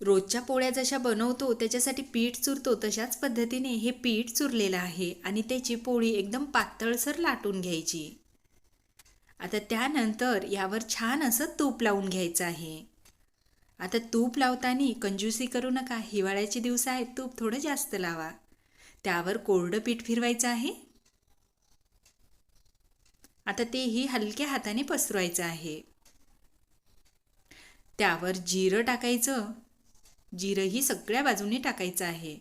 रोजच्या पोळ्या जशा बनवतो त्याच्यासाठी पीठ चुरतो तशाच पद्धतीने हे पीठ चुरलेलं आहे आणि त्याची पोळी एकदम पातळसर लाटून घ्यायची. आता त्यानंतर यावर छान असं तूप लावून घ्यायचं आहे. आता तूप लावताना कंजूसी करू नका हिवाळ्याचे दिवस आहेत तूप थोडं जास्त लावा. त्यावर कोरडं पीठ फिरवायचं आहे. आता तेही हलक्या हाताने पसरवायचं आहे. त्यावर जिरं टाकायचं जिरंही सगळ्या बाजूने टाकायचं आहे.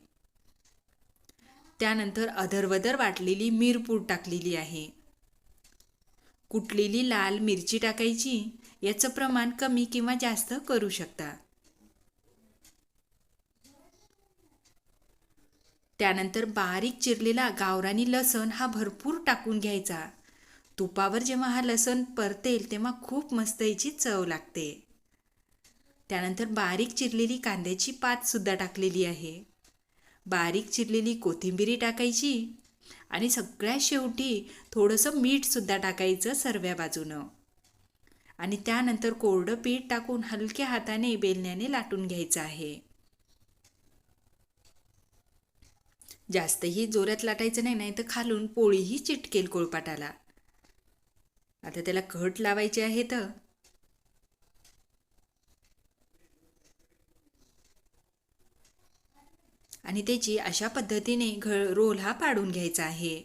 त्यानंतर अधरवदर वाटलेली मिरपूड टाकलेली आहे. कुटलेली लाल मिरची टाकायची याचं प्रमाण कमी किंवा जास्त करू शकता. त्यानंतर बारीक चिरलेला गावरानी लसण हा भरपूर टाकून घ्यायचा. तुपावर जेव्हा हा लसण परतेल तेव्हा खूप मस्त याची चव लागते. त्यानंतर बारीक चिरलेली कांद्याची पातसुद्धा टाकलेली आहे. बारीक चिरलेली कोथिंबिरी टाकायची आणि सगळ्यात शेवटी थोडंसं मीठसुद्धा टाकायचं सर्व्या बाजूनं. आणि त्यानंतर कोरडं पीठ टाकून हलक्या हाताने बेलण्याने लाटून घ्यायचं आहे. जास्तही जोरात लाटायचं नाही नाही तर खालून पोळीही चिटकेल कोळपाटाला. आता त्याला कट लावायचे आहेत आणि त्याची अशा पद्धतीने घ रोल हा पाडून घ्यायचा आहे.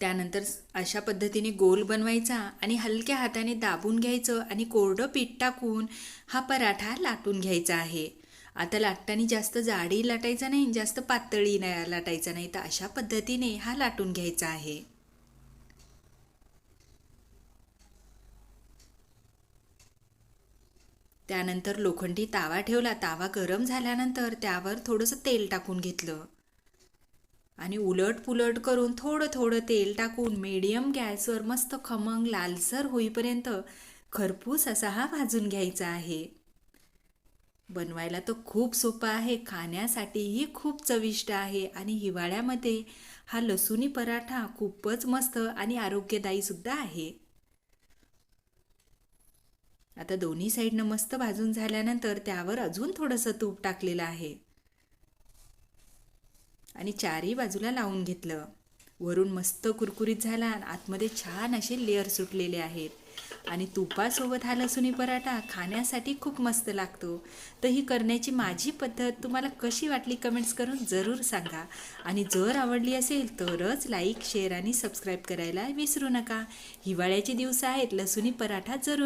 त्यानंतर अशा पद्धतीने गोल बनवायचा आणि हलक्या हाताने दाबून घ्यायचं आणि कोरडं पीठ टाकून हा पराठा लाटून घ्यायचा आहे. आता लाटताना जास्त जाडी लाटायचा नाही जास्त पातळी नाही लाटायचा नाही तर अशा पद्धतीने हा लाटून घ्यायचा आहे. त्यानंतर लोखंडी तावा ठेवला. तावा गरम झाल्यानंतर त्यावर थोडंसं तेल टाकून घेतलं. आणि उलट पुलट करून थोडं थोडं तेल टाकून मीडियम गॅसवर मस्त खमंग लालसर होईपर्यंत खरपूस असा हा भाजून घ्यायचा आहे. बनवायला तर खूप सोपं आहे. खाण्यासाठीही खूप चविष्ट आहे. आणि हिवाळ्यामध्ये हा लसूणी पराठा खूपच मस्त आणि आरोग्यदायीसुद्धा आहे. आता दोन्ही साईडनं मस्त भाजून झाल्यानंतर त्यावर अजून थोडंसं तूप टाकलेलं आहे. आणि चारही बाजूला लावून घेतलं. वरून मस्त कुरकुरीत झाला आणि आतमध्ये छान असे लेअर सुटलेले आहेत. आणि तुपासोबत हा लसुणी पराठा खाण्यासाठी खूप मस्त लागतो. तर ही करण्याची माझी पद्धत तुम्हाला कशी वाटली कमेंट्स करून जरूर सांगा. आणि जर आवडली असेल तरच लाईक शेअर आणि सबस्क्राईब करायला विसरू नका. हिवाळ्याचे दिवस आहेत लसुणी पराठा जरूर